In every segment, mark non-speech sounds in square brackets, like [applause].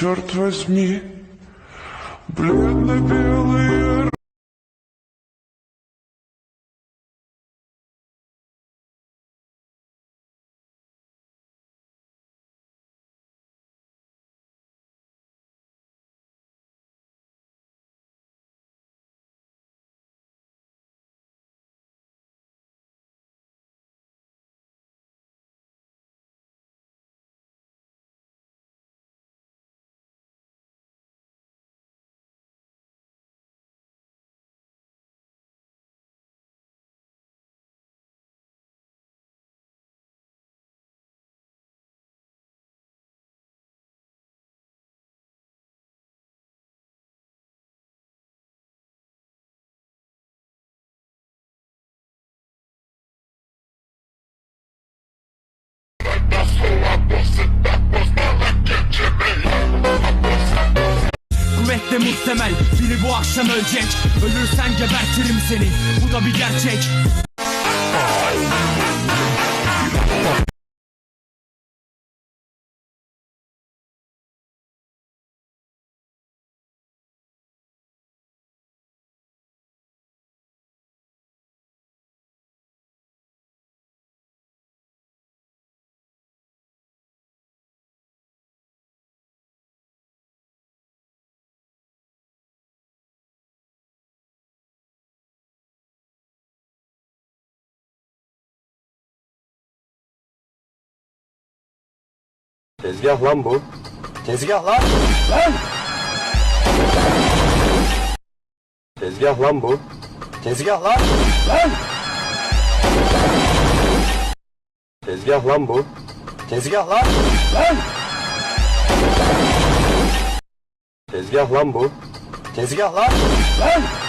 черт возьми, бледно-белые Kuvvetle muhtemel. Biri bu akşam ölecek. Ölürsen gebertirim seni. Bu da bir gerçek Tezgah lan bu. Tezgah lan. Lan. Tezgah lan bu. Tezgah lan. Lan. Tezgah lan bu. Tezgah lan. Lan. Tezgah lan bu. Tezgah lan. Lan.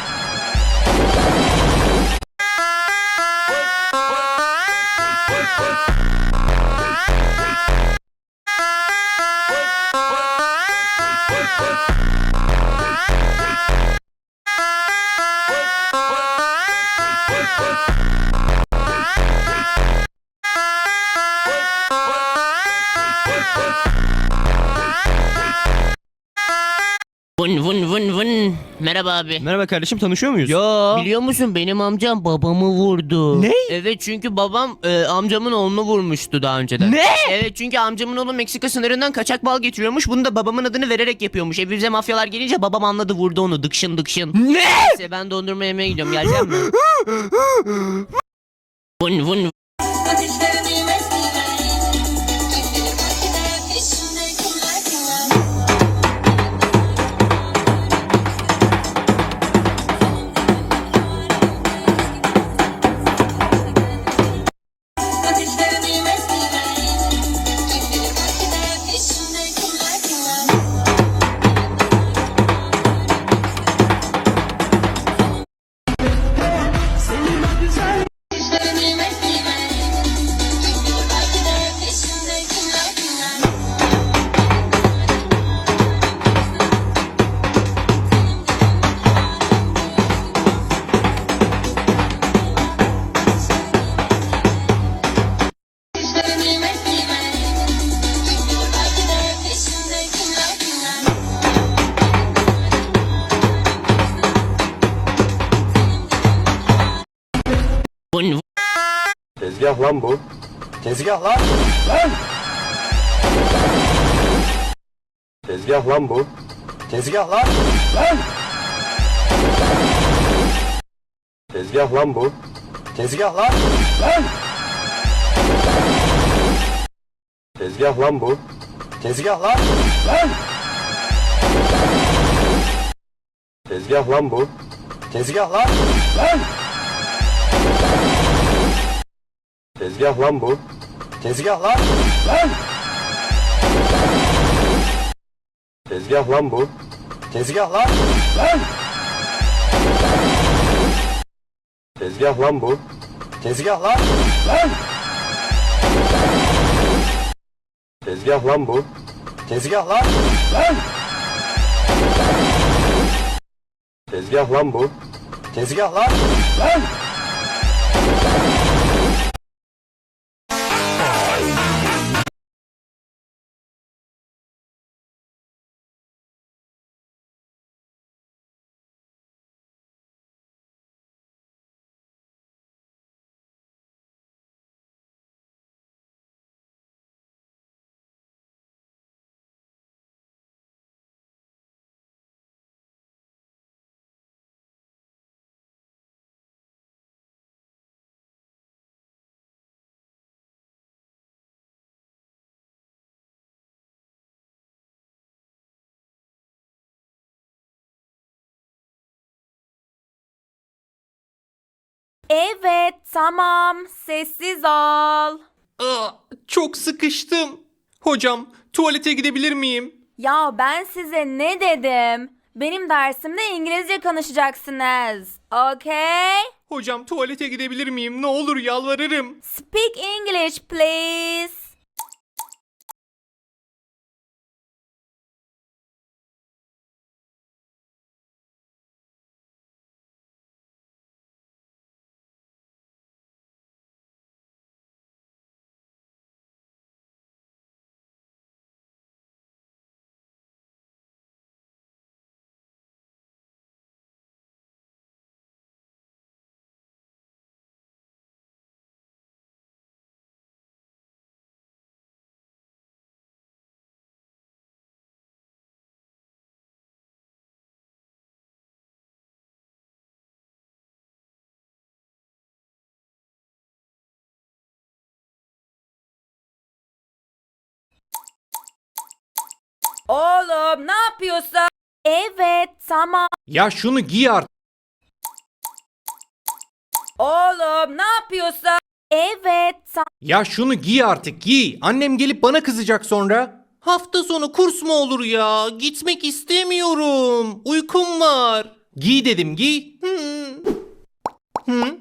Vın vın vın vın. Merhaba abi. Merhaba kardeşim tanışıyor muyuz? Yo. Biliyor musun benim amcam babamı vurdu. Ne? Evet çünkü babam e, amcamın oğlunu vurmuştu daha önceden. Ne? Evet çünkü amcamın oğlu Meksika sınırından kaçak bal getiriyormuş. Bunu da babamın adını vererek yapıyormuş. Evimize mafyalar gelince babam anladı vurdu onu dıkşın dıkşın. Ne? Neyse ben dondurma yemeye gidiyorum. Gelecek mi? [laughs] vın vın Tezgah lan. Lan. Tezgah lan bu. Tezgah lan. Lan. Tezgah lan bu. Tezgah lan. Lan. Tezgah lan bu. Tezgah lan. Lan. Tezgah lan bu. Tezgah lan. Lan. Tezgah lan bu. Tezgah lan. Lan. Tezgah lan bu. Tezgah lan. Lan. Tezgah lan bu. Tezgah lan. Lan. Tezgah lan bu. Tezgah lan. Lan. Tezgah lan bu. Tezgah lan. Lan. Evet, tamam. Sessiz ol. Aa, çok sıkıştım. Hocam tuvalete gidebilir miyim? Ya ben size ne dedim? Benim dersimde İngilizce konuşacaksınız. Okay? Hocam tuvalete gidebilir miyim? Ne olur yalvarırım. Speak English, please. Oğlum ne yapıyorsun? Evet, tamam. Ya şunu giy artık. Oğlum ne yapıyorsun? Evet, tamam. Ya şunu giy artık giy. Annem gelip bana kızacak sonra. Hafta sonu kurs mu olur ya? Gitmek istemiyorum. Uykum var. Giy dedim giy. Hı. Hı.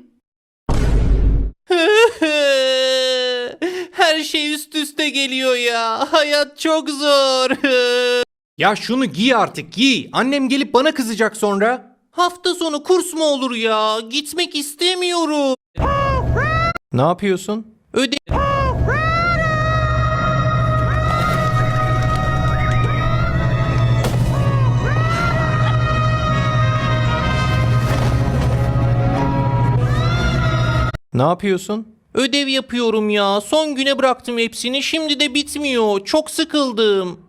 Her şey üst üste geliyor ya. Hayat çok zor. ya şunu giy artık giy. Annem gelip bana kızacak sonra. Hafta sonu kurs mu olur ya? Gitmek istemiyorum. Ne yapıyorsun? Öde... Ne yapıyorsun? Ödev yapıyorum ya. Son güne bıraktım hepsini. Şimdi de bitmiyor. Çok sıkıldım.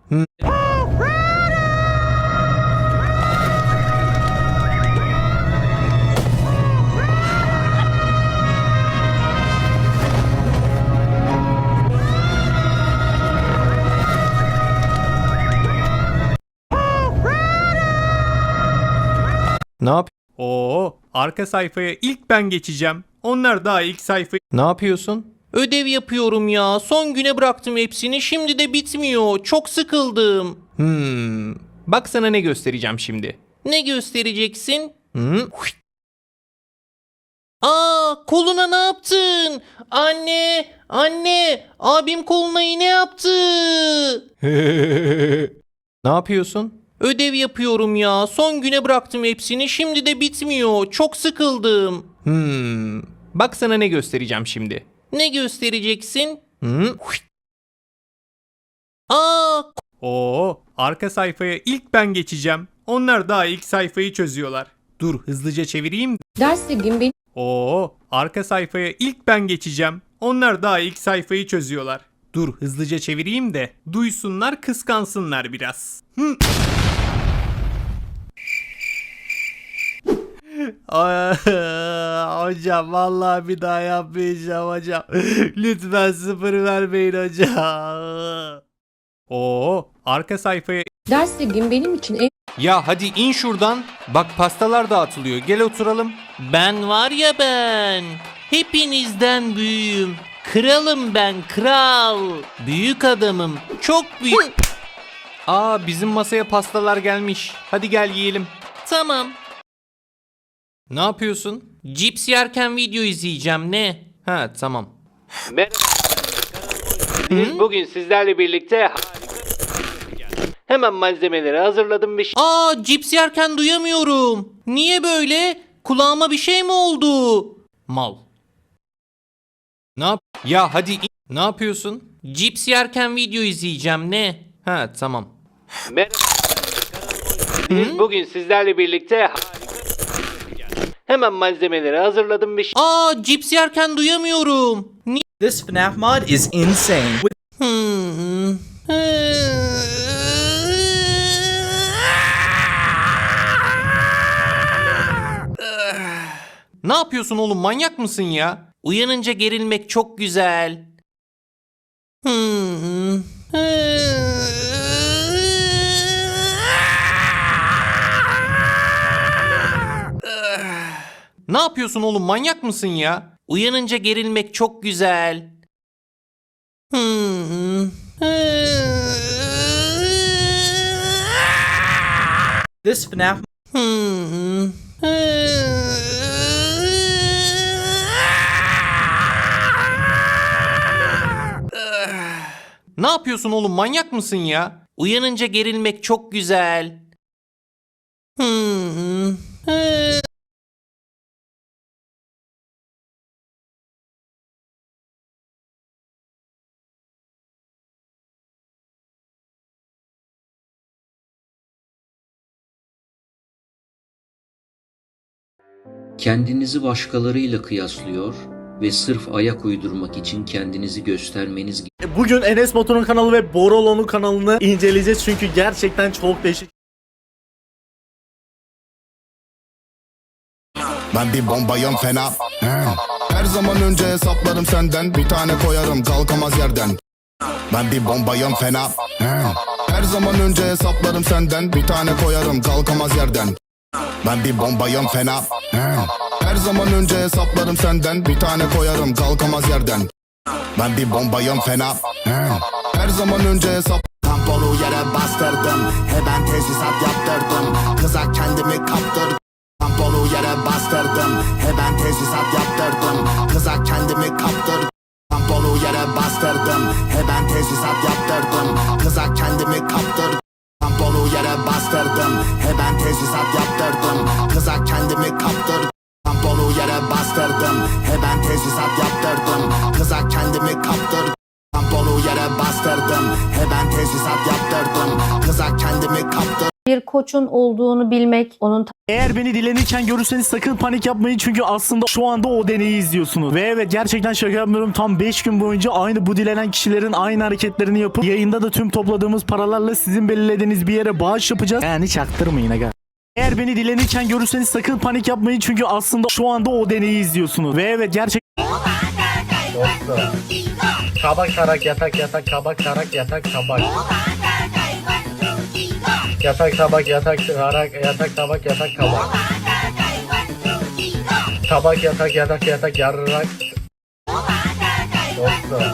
Ne yap? Oo, arka sayfaya ilk ben geçeceğim. Onlar daha ilk sayfayı Ne yapıyorsun? Ödev yapıyorum ya. Son güne bıraktım hepsini. Şimdi de bitmiyor. Çok sıkıldım. Hmm. Bak sana ne göstereceğim şimdi. Ne göstereceksin? Hmm. Aa, koluna ne yaptın? Anne, anne, abim koluna iğne yaptı. [laughs] ne yapıyorsun? Ödev yapıyorum ya. Son güne bıraktım hepsini. Şimdi de bitmiyor. Çok sıkıldım. Hmm. Bak sana ne göstereceğim şimdi. Ne göstereceksin? Hmm. Aa, Oo, arka sayfaya ilk ben geçeceğim. Onlar daha ilk sayfayı çözüyorlar. Dur hızlıca çevireyim. Ders benim Oo, arka sayfaya ilk ben geçeceğim. Onlar daha ilk sayfayı çözüyorlar. Dur hızlıca çevireyim de duysunlar kıskansınlar biraz. Hı. [laughs] hocam vallahi bir daha yapmayacağım hocam. [laughs] Lütfen sıfır vermeyin hocam. [laughs] Oo, arka sayfaya ders bilgim benim için en Ya hadi in şuradan. Bak pastalar dağıtılıyor. Gel oturalım. Ben var ya ben. Hepinizden büyüğüm. Kralım ben kral. Büyük adamım. Çok büyük. Aa bizim masaya pastalar gelmiş. Hadi gel yiyelim. Tamam. Ne yapıyorsun? Cips yerken video izleyeceğim ne? Ha tamam. Bugün sizlerle birlikte Hemen malzemeleri hazırladım ve... Aa cips yerken duyamıyorum. Niye böyle? Kulağıma bir şey mi oldu? Mal. Ne yap? Ya hadi in- ne yapıyorsun? Cips yerken video izleyeceğim ne? Ha tamam. Bugün sizlerle birlikte Hemen malzemeleri hazırladım ve... Aa cips yerken duyamıyorum. Niye? This FNAF mod is insane. With Hmm. Ne yapıyorsun oğlum manyak mısın ya? Uyanınca gerilmek çok güzel. Hmm. Ne yapıyorsun oğlum manyak mısın ya? Uyanınca gerilmek çok güzel. Hmm. This FNAF Hmm. Ne yapıyorsun oğlum manyak mısın ya? Uyanınca gerilmek çok güzel. Hmm. Kendinizi başkalarıyla kıyaslıyor ve sırf ayak uydurmak için kendinizi göstermeniz Bugün Enes Batur'un kanalı ve Borolo'nun kanalını inceleyeceğiz çünkü gerçekten çok değişik. Ben bir bombayım fena. Her zaman önce hesaplarım senden Bir tane koyarım kalkamaz yerden. Ben bir bombayım fena. Her zaman önce hesaplarım senden Bir tane koyarım kalkamaz yerden Ben bir bombayım fena. Her zaman önce hesaplarım senden. Bir tane koyarım kalkamaz yerden. Ben bir bombayım fena. Her zaman önce hesap Tamponu yere bastırdım. He ben tesisat yaptırdım. Kıza kendimi kaptırdım. Tamponu yere bastırdım. He ben tesisat yaptırdım. Kıza kendimi kaptırdım. Tamponu yere bastırdım. He ben tesisat yaptırdım. Kıza kendimi kaptırdım bastırdım. He ben tesisat yaptırdım. Kıza kendimi kaptırdım. Tamponu yere bastırdım. He ben tesisat yaptırdım. Kıza kendimi kaptırdım. Tamponu yere bastırdım. He ben tesisat yaptırdım. Kıza kendimi kaptırdım Bir koçun olduğunu bilmek, onun Eğer beni dilenirken görürseniz sakın panik yapmayın çünkü aslında şu anda o deneyi izliyorsunuz. Ve evet gerçekten şaka yapmıyorum tam 5 gün boyunca aynı bu dilenen kişilerin aynı hareketlerini yapıp yayında da tüm topladığımız paralarla sizin belirlediğiniz bir yere bağış yapacağız. Yani çaktırmayın aga. Eğer beni dilenirken görürseniz sakın panik yapmayın çünkü aslında şu anda o deneyi izliyorsunuz. Ve evet gerçekten Kabak tarak yatak yatak kabak tarak yatak tabak. Yatak tabak yatak tarak yatak tabak yatak kabak. Tabak yatak yatak yatak yarrak. Dostum.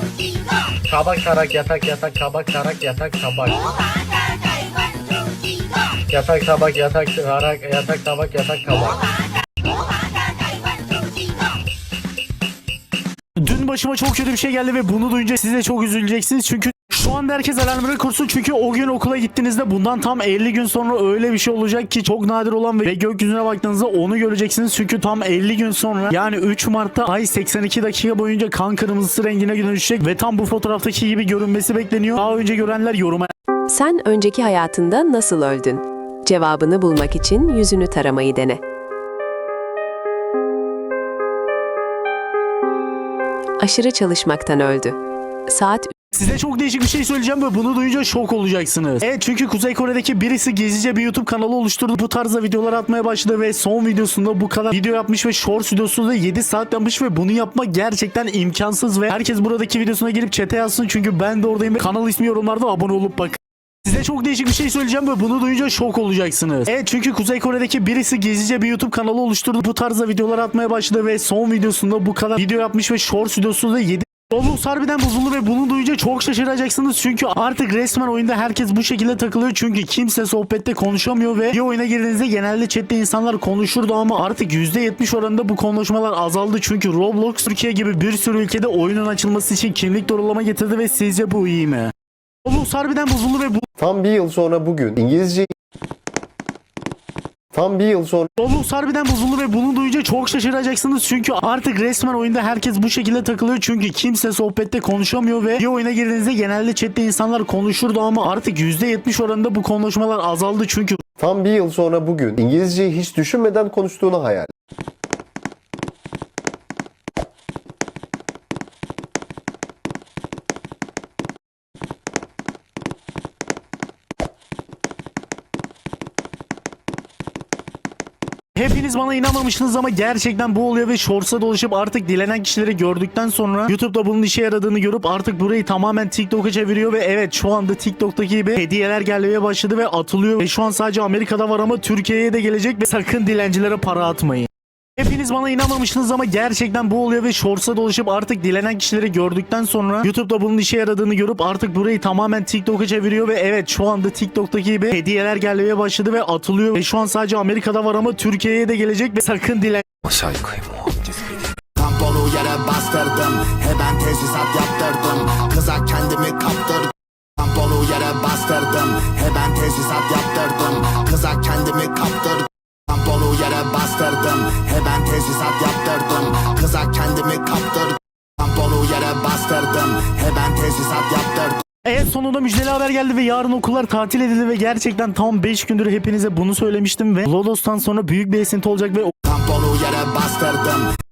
Kabak tarak yatak yatak kabak tarak yatak tabak. Yatak tabak yatak tarak yatak tabak yatak kabak. Dün başıma çok kötü bir şey geldi ve bunu duyunca siz de çok üzüleceksiniz çünkü şu anda herkes alarmları kursun çünkü o gün okula gittiğinizde bundan tam 50 gün sonra öyle bir şey olacak ki çok nadir olan ve gökyüzüne baktığınızda onu göreceksiniz çünkü tam 50 gün sonra yani 3 Mart'ta ay 82 dakika boyunca kan kırmızısı rengine dönüşecek ve tam bu fotoğraftaki gibi görünmesi bekleniyor. Daha önce görenler yoruma Sen önceki hayatında nasıl öldün? Cevabını bulmak için yüzünü taramayı dene. Aşırı çalışmaktan öldü. Saat Size çok değişik bir şey söyleyeceğim ve bunu duyunca şok olacaksınız. Evet çünkü Kuzey Kore'deki birisi gizlice bir YouTube kanalı oluşturdu. Bu tarzda videolar atmaya başladı ve son videosunda bu kadar video yapmış ve short videosunda 7 saat yapmış ve bunu yapmak gerçekten imkansız ve herkes buradaki videosuna gelip chat'e yazsın çünkü ben de oradayım ve kanal ismi yorumlarda abone olup bak. Size çok değişik bir şey söyleyeceğim ve bunu duyunca şok olacaksınız. Evet çünkü Kuzey Kore'deki birisi gizlice bir YouTube kanalı oluşturdu. Bu tarzda videolar atmaya başladı ve son videosunda bu kadar video yapmış ve short videosunda 7 Roblox harbiden bozuldu ve bunu duyunca çok şaşıracaksınız çünkü artık resmen oyunda herkes bu şekilde takılıyor çünkü kimse sohbette konuşamıyor ve bir oyuna girdiğinizde genelde chatte insanlar konuşurdu ama artık %70 oranında bu konuşmalar azaldı çünkü Roblox Türkiye gibi bir sürü ülkede oyunun açılması için kimlik doğrulama getirdi ve sizce bu iyi mi? Roblox harbiden bozuldu ve bu Tam bir yıl sonra bugün İngilizce Tam bir yıl sonra Roblox harbiden bozuldu ve bunu duyunca çok şaşıracaksınız çünkü artık resmen oyunda herkes bu şekilde takılıyor çünkü kimse sohbette konuşamıyor ve bir oyuna girdiğinizde genelde chatte insanlar konuşurdu ama artık %70 oranında bu konuşmalar azaldı çünkü Tam bir yıl sonra bugün İngilizceyi hiç düşünmeden konuştuğunu hayal. Hepiniz bana inanmamışsınız ama gerçekten bu oluyor ve Shorts'a dolaşıp artık dilenen kişileri gördükten sonra YouTube'da bunun işe yaradığını görüp artık burayı tamamen TikTok'a çeviriyor ve evet şu anda TikTok'taki gibi hediyeler gelmeye başladı ve atılıyor ve şu an sadece Amerika'da var ama Türkiye'ye de gelecek ve sakın dilencilere para atmayın. Hepiniz bana inanmamışsınız ama gerçekten bu oluyor ve Shorts'a dolaşıp artık dilenen kişileri gördükten sonra YouTube'da bunun işe yaradığını görüp artık burayı tamamen TikTok'a çeviriyor ve evet şu anda TikTok'taki gibi hediyeler gelmeye başladı ve atılıyor ve şu an sadece Amerika'da var ama Türkiye'ye de gelecek ve sakın dilen Tamponu yere bastırdım He ben tesisat yaptırdım. Kıza kendimi kaptırdım. Tamponu yere bastırdım He ben tesisat yaptırdım. Kıza kendimi kaptırdım Tamponu yere bastırdım. He ben tesisat yaptırdım. Kıza kendimi kaptırdım. Tamponu yere bastırdım. He ben tesisat yaptırdım. Evet sonunda müjdeli haber geldi ve yarın okullar tatil edildi ve gerçekten tam 5 gündür hepinize bunu söylemiştim ve Lodos'tan sonra büyük bir esinti olacak ve Tamponu yere bastırdım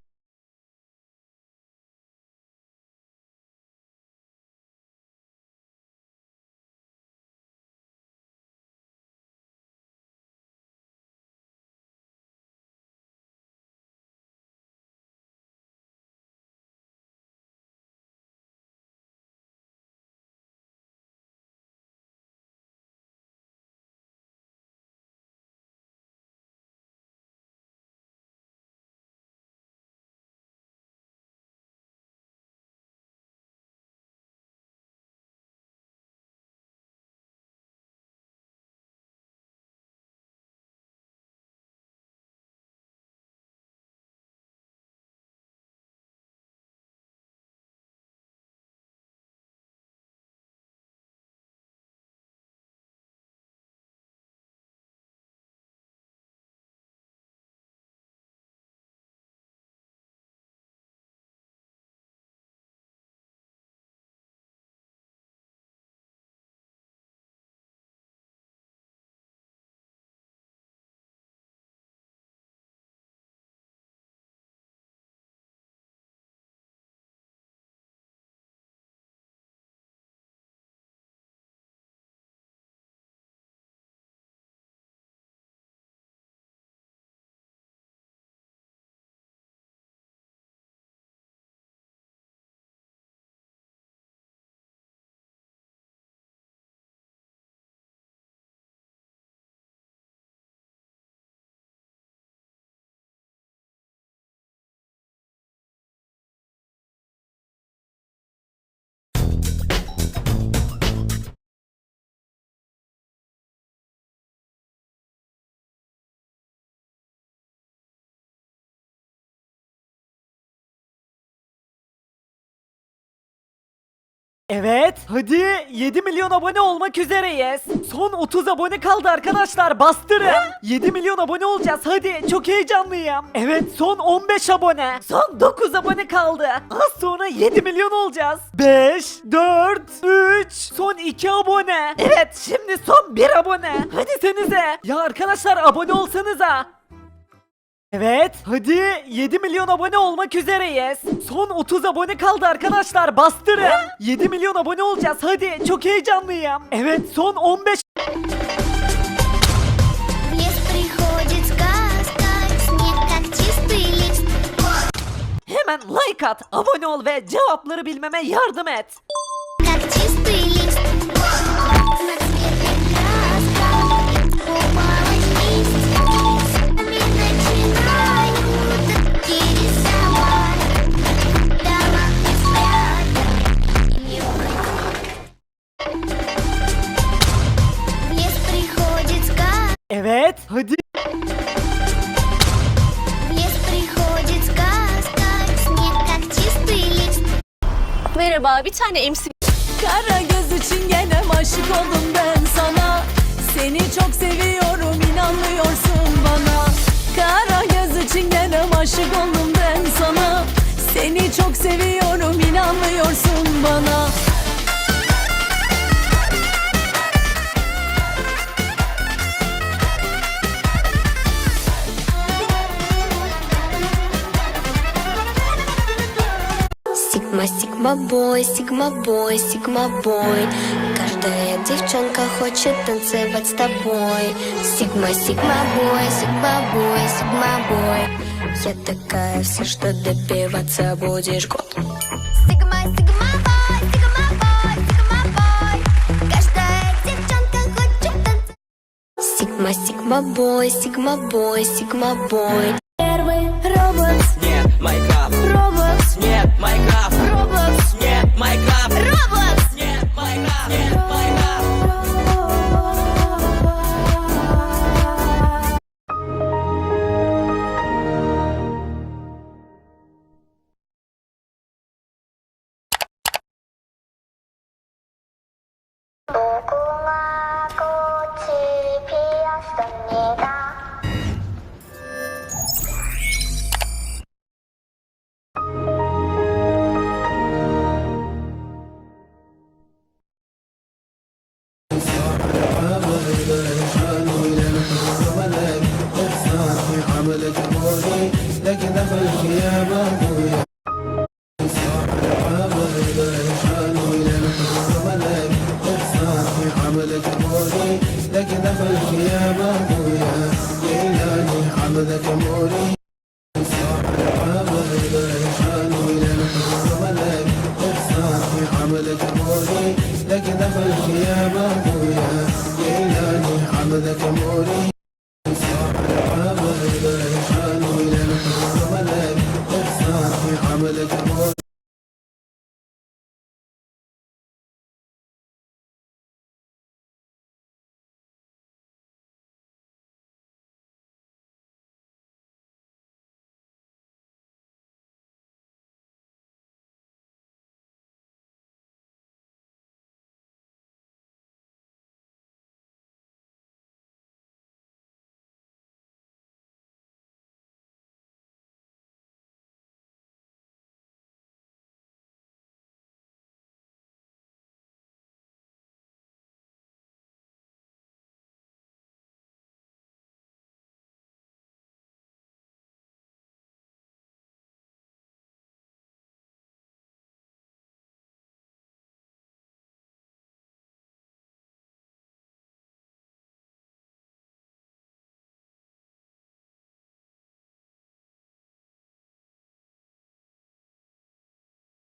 Evet, hadi 7 milyon abone olmak üzereyiz. Son 30 abone kaldı arkadaşlar, bastırın. 7 milyon abone olacağız, hadi çok heyecanlıyım. Evet, son 15 abone. Son 9 abone kaldı. Az sonra 7 milyon olacağız. 5, 4, 3, son 2 abone. Evet, şimdi son 1 abone. Hadi senize. Ya arkadaşlar abone olsanıza. Evet, hadi 7 milyon abone olmak üzereyiz. Son 30 abone kaldı arkadaşlar, bastırın. 7 milyon abone olacağız, hadi çok heyecanlıyım. Evet, son 15 Вес приходит сказка, снег как чистый лист. Hemen like at, abone ol ve cevapları bilmeme yardım et. Как чистый лист. Evet, hadi. Вес приходит сказка, снег как чистый лист. Merhaba, bir tane MC Kara göz çingenem aşık oldum ben sana Seni çok seviyorum inanmıyorsun bana Kara göz çingenem aşık oldum ben sana Seni çok seviyorum inanmıyorsun bana сігма-бой, сігма-бой, сігма-бой Каждая девчонка хочет танцевать с тобой. Сігма, сігма-бой, сігма-бой, сігма-бой Я такая вся, что добиваться будешь. Год Сігма, сігма-бой, сігма-бой, сігма-бой Каждая дівчонка хоче танцевать. Сігма, сігма-бой, сігма-бой, Первый робот. Нет, Майнкрафт Робот. Нет, Майнкрафт never